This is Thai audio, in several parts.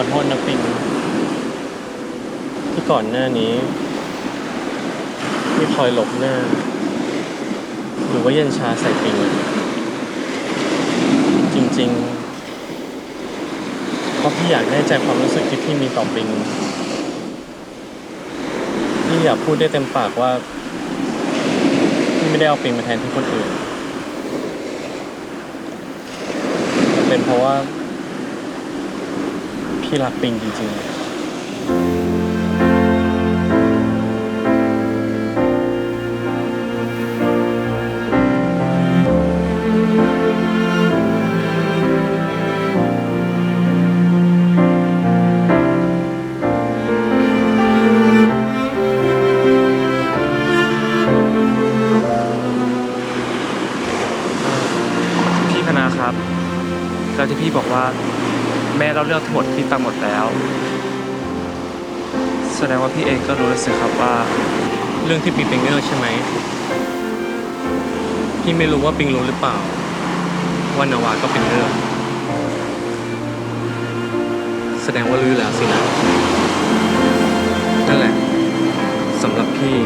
ขอโทษนะปิงที่ก่อนหน้านี้ที่คอยหลบหน้า หรือว่าเย็นชาใส่ปิง จริงๆ เพราะพี่อยากแน่ใจความรู้สึกที่พี่มีต่อปิง พี่อยากพูดได้เต็มปากว่า พี่ไม่ได้เอาปิงมาแทนที่คนอื่น เป็นเพราะว่า พี่รักปิงจริงๆ พี่คณะครับ แล้วที่พี่บอกว่า แม่เราเรื่องทั้งหมดพี่ฟังหมดแล้ว แสดงว่าพี่เองก็รู้แล้วสิครับว่า เรื่องที่ปิงเป็นเรื่องใช่ไหมพี่ไม่รู้ว่าปิงรู้หรือเปล่า ว่านาวาก็เป็นเรื่อง แสดงว่ารู้แล้วสินะนั่นแหละสำหรับพี่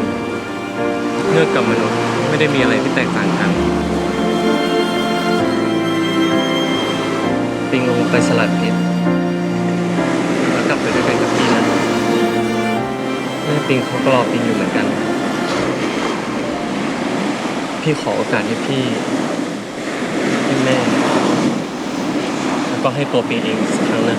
เงือกกับมนุษย์ไม่ได้มีอะไรที่แตกต่างกัน ไปสลัดเพชรแล้วกลับไปด้วยกันกับพี่นะแม่ปิงเขาก็รอปิงอยู่เหมือนกัน พี่ขอโอกาสให้พี่ให้แม่ แล้วก็ให้ตัวปิงเองสักครั้งนะ